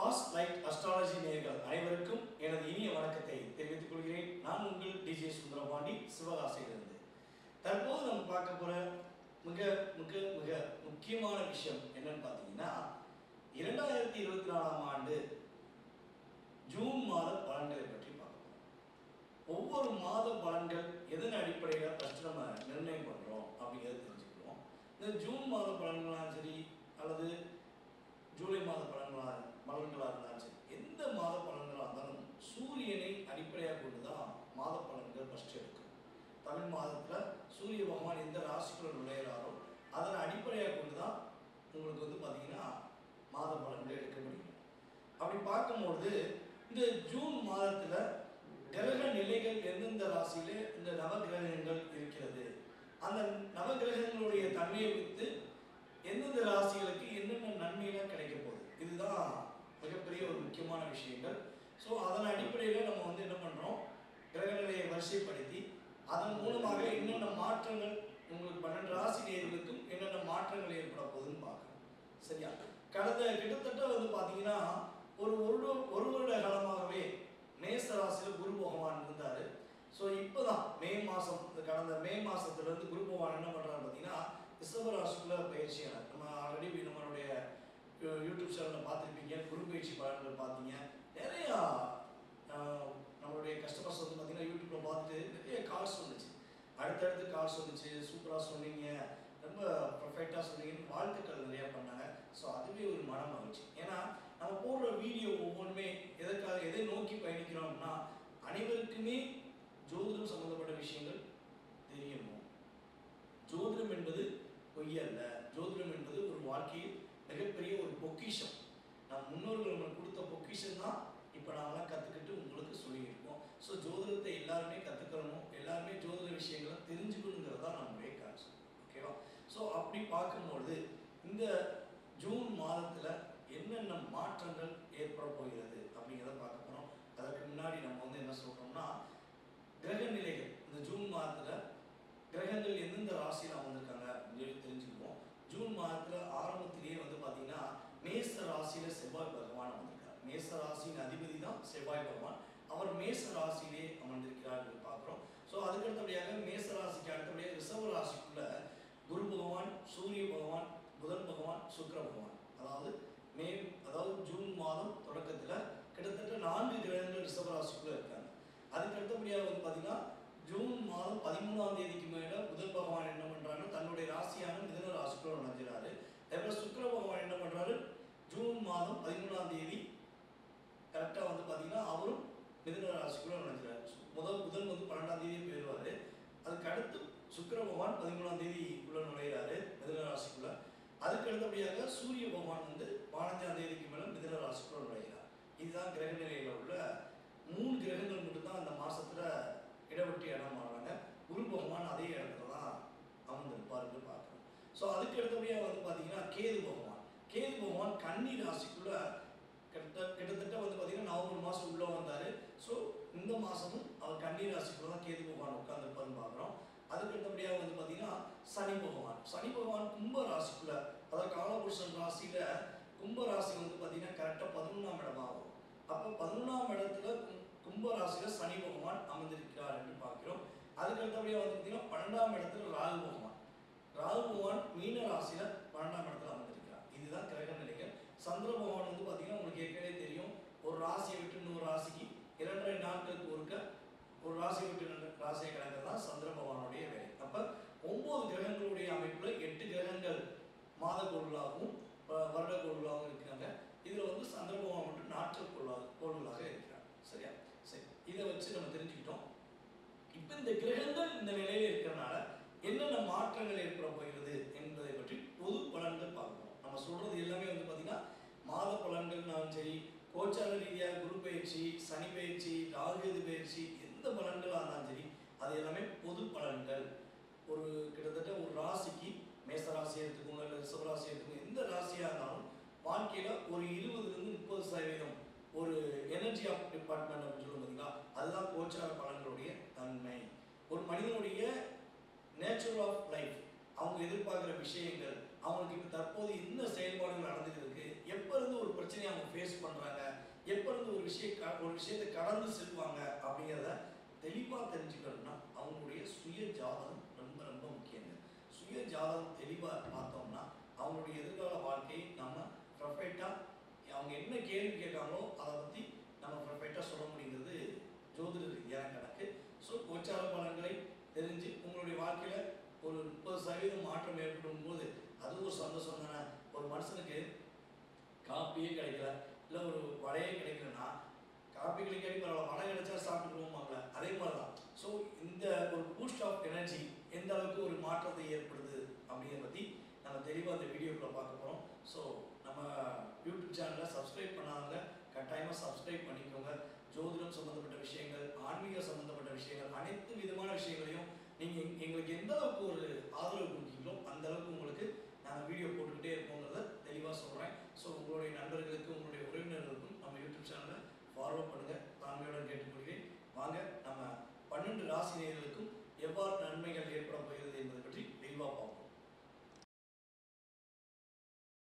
Fast light astrology நேர்கள் அனைவருக்கும் எனது இனிய வணக்கத்தை தெரிவித்துக் கொள்கிறேன். நான் உங்கள் டிஜே சுந்தரபாண்டி சிவகாசியிலிருந்து. தற்போது நம்ம பார்க்க போகிற மிக மிக மிக முக்கியமான விஷயம் என்னன்னு பார்த்தீங்கன்னா இரண்டாயிரத்தி இருபத்தி நாலாம் ஆண்டு ஜூன் மாத பலன்களை பற்றி பார்க்கணும் ஒவ்வொரு மாத பலன்கள் எதன் அடிப்படையில் ஃபஸ்ட்டு நம்ம நிர்ணயம் பண்ணுறோம் அப்படிங்கிறத தெரிஞ்சுக்கிறோம் இந்த ஜூன் மாத பலன்களாலும் சரி அல்லது ஜூலை மாத பலன்களாக பலன்களாக இருந்தாலும் சரி எந்த மாத பலன்களாக இருந்தாலும் சூரியனை அடிப்படையாக கொண்டு தான் மாத பலன்கள் ஃபஸ்ட்டு எடுக்கும். தமிழ் மாதத்தில் சூரிய பகவான் எந்த ராசிக்குள்ள நுழையிறாரோ அதனை அடிப்படையாக கொண்டு தான் உங்களுக்கு வந்து பார்த்தீங்கன்னா மாத பலன்கள் எடுக்க முடியும். அப்படி பார்க்கும்பொழுது இந்த ஜூன் மாதத்தில் கிரக நிலைகள் எந்தெந்த ராசியில இந்த நவகிரகங்கள் இருக்கிறது அந்த நவகிரகங்களுடைய தன்மையை வைத்து எந்தெந்த ராசிகளுக்கு என்னென்ன நன்மைகள் கிடைக்க போகுது இதுதான் மிகப்பெரிய ஒரு முக்கியமான விஷயங்கள் ஸோ அதன் அடிப்படையில் நம்ம வந்து என்ன பண்ணுறோம் கிரகநிலையை வரிசைப்படுத்தி அதன் மூலமாக என்னென்ன மாற்றங்கள் உங்களுக்கு பன்னெண்டு ராசி நேர்களுக்கும் என்னென்ன மாற்றங்கள் ஏற்பட போகுதுன்னு பார்க்கணும் சரியா கடந்த கிட்டத்தட்ட வந்து பார்த்தீங்கன்னா ஒரு ஒரு ஒரு வருட காலமாகவே மேச ராசியில் குரு பகவான் இருந்தார் ஸோ இப்போதான் மே மாதம் கடந்த மே மாதத்துலேருந்து குரு பகவான் என்ன பண்ணுறாரு பார்த்தீங்கன்னா ரிஷப ராசிக்குள்ள பயிற்சியாளர் நம்ம ஆல்ரெடி நம்மளுடைய யூடியூப் சேனலில் பார்த்துருப்பீங்க குரு பயிற்சி பலன்கள் பார்த்தீங்க நிறையா ஆஹ், நம்மளுடைய கஸ்டமர்ஸ் வந்து பார்த்தீங்கன்னா யூடியூப்பில் பார்த்துட்டு நிறைய கால்ஸ் வந்துச்சு அடுத்தடுத்து கால்ஸ் வந்துச்சு சூப்பராக சொன்னீங்க ரொம்ப பர்ஃபெக்டாக சொன்னீங்கன்னு வாழ்த்துக்கள் நிறையா பண்ணாங்க. ஸோ அதுவே ஒரு மன மகிழ்ச்சி ஏன்னா நம்ம போடுற வீடியோ ஒவ்வொன்றுமே எதற்காக எதை நோக்கி பயணிக்கிறோம்னா அனைவருக்குமே ஜோதிடம் சம்மந்தப்பட்ட விஷயங்கள் தெரியணும். ஜோதிடம் என்பது பொய்யல்ல ஜோதிடம் என்பது ஒரு வாழ்க்கையில் மிகப்பெரிய ஒரு பொக்கிஷம். நம் முன்னோர்கள் நம்மளுக்கு கொடுத்த பொக்கிஷம் தான் இப்போ நாமெல்லாம் கற்றுக்கிட்டு உங்களுக்கு சொல்லியிருக்கோம். ஸோ ஜோதிடத்தை எல்லாருமே கற்றுக்கணும் எல்லாருமே ஜோதிட விஷயங்களை தெரிஞ்சுக்கணுங்கிறது தான் நம்முடைய கான்செப்ட் ஓகேவா ஸோ அப்படி பார்க்கும்பொழுது இந்த ஜூன் மாதத்தில் என்னென்ன மாற்றங்கள் ஏற்பட போகிறது அப்படிங்கிறத பார்க்க போகிறோம் அதற்கு முன்னாடி நம்ம வந்து என்ன சொல்கிறோம்னா கிரக நிலைகள். இந்த ஜூன் மாதத்தில் கிரகங்கள் எந்தெந்த ராசியில் அமர்ந்திருக்காங்க அப்படின்னு சொல்லி தெரிஞ்சுக்குவோம். ஜூன் மாதத்தில் ஆரம்பத்திலேயே வந்து பார்த்தீங்கன்னா மேச ராசியில் செவ்வாய் பகவான் அமர்ந்திருக்கார். மேச ராசியின் அதிபதி தான் செவ்வாய் பகவான். அவர் மேச ராசியிலே அமர்ந்திருக்கிறார் பார்க்குறோம். ஸோ அதுக்கு அடுத்தபடியாக மேச ராசிக்கு அடுத்தபடியாக ரிசர்வ் ராசிக்குள்ள குரு பகவான் சூரிய பகவான் புதன் பகவான் சுக்கர பகவான். அதாவது மே அதாவது ஜூன் மாதம் தொடக்கத்தில் கிட்டத்தட்ட நான்கு கிரகங்கள் ரிசர்வ் ராசிக்குள்ள இருக்காங்க. அதுக்கு அடுத்தபடியாக வந்து பார்த்தீங்கன்னா ஜூன் மாதம் பதிமூணாம் தேதிக்கு மேலே புதன் பகவான் என்ன பண்ணுறாருன்னா தன்னுடைய ராசியான மிதன ராசிக்குள்ள நுழைஞ்சிறாரு. அதேபோல் சுக்கர பகவான் என்ன பண்ணுறாரு ஜூன் மாதம் பதிமூணாம் தேதி கரெக்டாக வந்து பார்த்தீங்கன்னா அவரும் மிதன ராசிக்குள்ள நுழைஞ்சிறாரு. முதல் புதன் வந்து பன்னெண்டாம் தேதி போயிடுவார். அதுக்கு அடுத்து சுக்கிர பகவான் பதிமூணாம் தேதிக்குள்ள நுழையிறாரு மிதன ராசிக்குள்ள. அதுக்கு அடுத்தபடியாக சூரிய பகவான் வந்து பதினஞ்சாம் தேதிக்கு மேலே மிதன ராசிக்குள்ள நுழைகிறார். இதுதான் கிரக நிலையில் உள்ள மூணு கிரகங்கள் மட்டும்தான் அந்த மாசத்துல இடவெட்டி இடம் மாறுறாங்க. குரு பகவான் அதே இடத்துல தான் அமர்ந்திருப்பாருன்னு பார்க்கணும் ஸோ அதுக்கு அடுத்தபடியாக வந்து பார்த்தீங்கன்னா கேது பகவான். கேது பகவான் கன்னி ராசிக்குள்ள கிட்ட கிட்டத்தட்ட வந்து பார்த்தீங்கன்னா நவம்பர் மாதம் உள்ளே வந்தார் ஸோ இந்த மாதமும் அவர் கன்னி ராசிக்குள்ள தான் கேது பகவான் உட்காந்துருப்பாருன்னு பார்க்குறோம் அதுக்கு அடுத்தபடியாக வந்து பார்த்தீங்கன்னா சனி பகவான். சனி பகவான் கும்ப ராசிக்குள்ள அதாவது காலபுருஷன் ராசியில கும்ப ராசி வந்து பார்த்தீங்கன்னா கரெக்டாக பதினொன்றாம் இடமாகும் அப்போ பதினொன்றாம் இடத்துல கும்- கும்ப ராசியில சனி பகவான் அமர்ந்திருக்கிறார் என்று பார்க்கிறோம். அதுக்கு அடுத்தபடியாக வந்து பார்த்தீங்கன்னா பன்னெண்டாம் இடத்துல ராகு பகவான். ராகு பகவான் மீன ராசியில பன்னெண்டாம் இடத்துல அமர்ந்திருக்கிறார். இதுதான் கிரக நிலைகள். சந்திர பகவான் வந்து பார்த்தீங்கன்னா உங்களுக்கு ஏற்கனவே தெரியும். ஒரு ராசியை விட்டு இன்னொரு ராசிக்கு இரண்டரை நாட்களுக்கு ஒருக்க ஒரு ராசியை விட்டு ராசியை கடக்கிறது தான் சந்திர பகவான் ஒன்பது கிரகங்களுடைய அமைப்புல எட்டு கிரகங்கள் மாத கோள்களாகவும் வருட கோள்களாகவும் இருக்கிறாங்க. இதுல வந்து சந்திர மட்டும் நாட்கள் கோள்களாக கோள்களாக இருக்கிறாங்க சரியா? சரி. இதை வச்சு நம்ம தெரிஞ்சுக்கிட்டோம். இப்போ இந்த கிரகங்கள் இந்த நிலையில இருக்கிறனால என்னென்ன மாற்றங்கள் ஏற்பட போகிறது என்பதை பற்றி பொது பலன்கள் பார்க்கணும். நம்ம சொல்றது எல்லாமே வந்து பார்த்தீங்கன்னா மாத பலன்கள்னாலும் சரி கோச்சார ரீதியாக குரு பயிற்சி சனி பயிற்சி ராகுகேது பயிற்சி எந்த பலன்களாக இருந்தாலும் சரி அது எல்லாமே பொது பலன்கள். ஒரு கிட்டத்தட்ட ஒரு ராசிக்கு மேச ராசியாக எடுத்துக்கோங்க இல்லை ரிஷப ராசி எடுத்துக்கோங்க எந்த ராசியாக இருந்தாலும் வாழ்க்கையில் ஒரு இருபதுலேருந்து முப்பது சதவீதம் ஒரு எனர்ஜி ஆஃப் டிபார்ட்மெண்ட் அப்படின்னு சொல்லுவோம் பார்த்தீங்களா அதுதான் கோச்சார பலன்களுடைய தன்மை. ஒரு மனிதனுடைய நேச்சுரல் ஆஃப் லைஃப் அவங்க எதிர்பார்க்குற விஷயங்கள் அவங்களுக்கு இப்போ தற்போது என்ன செயல்பாடுகள் நடந்துட்டு இருக்கு எப்போ இருந்து ஒரு பிரச்சனையை அவங்க ஃபேஸ் பண்ணுறாங்க எப்போ இருந்து ஒரு விஷயம் க- ஒரு விஷயத்தை கடந்து செல்வாங்க அப்படிங்கிறத தெளிவாக தெரிஞ்சுக்கணும்னா அவங்களுடைய சுய ஜாதகம் ரொம்ப ரொம்ப முக்கியங்க. சுய ஜாதகம் தெளிவாக பார்த்தோம்னா அவங்களுடைய எதிர்கால வாழ்க்கையை நம்ம ப்ரொஃபைட்டாக அவங்க என்ன கேள்வி கேட்காங்களோ அதை பற்றி நம்ம ப்ரொஃபைட்டாக சொல்ல முடியுங்கிறது ஜோதிட ரீதியான கணக்கு. ஸோ கோச்சார பலன்களை தெரிஞ்சு உங்களுடைய வாழ்க்கையில் ஒரு முப்பது சதவீதம் மாற்றம் ஏற்படும் போது அது ஒரு சந்தோஷம் தானே? ஒரு மனுஷனுக்கு காப்பியே கிடைக்கல இல்லை ஒரு வடையே கிடைக்கலன்னா காப்பி கிடைக்காட்டி பரவாயில்ல வடை கிடைச்சா சாப்பிட்டுருவோமாங்கள அதே மாதிரி தான் ஸோ இந்த ஒரு பூஸ்ட் ஆஃப் எனர்ஜி எந்த அளவுக்கு ஒரு மாற்றத்தை ஏற்படுது அப்படிங்கிறத பற்றி நம்ம தெளிவாக அந்த வீடியோக்குள்ள பார்க்க போகிறோம் ஸோ நம்ம யூடியூப் சேனலை சப்ஸ்கிரைப் பண்ணாதவங்க கட்டாயமாக சப்ஸ்கிரைப் பண்ணிக்கோங்க. ஜோதிடம் சம்மந்தப்பட்ட விஷயங்கள் ஆன்மீக சம்மந்தப்பட்ட விஷயங்கள் அனைத்து விதமான விஷயங்களையும் நீங்கள் எங்களுக்கு எந்த அளவுக்கு ஒரு ஆதரவு கொடுக்கீங்களோ அந்த அளவுக்கு உங்களுக்கு நாங்கள் வீடியோ போட்டுக்கிட்டே இருப்போங்கிறத தெளிவாக சொல்கிறேன் ஸோ உங்களுடைய நண்பர்களுக்கு உங்களுடைய உறவினர்களுக்கும் நம்ம யூடியூப் சேனலை ஃபார்வர்ட் பண்ணுங்கள் தாழ்மையுடன் கேட்டுக்கொள்கிறேன். வாங்க நம்ம பன்னெண்டு ராசி நேர்களுக்கும் எவ்வாறு நன்மைகள் ஏற்பட போகிறது?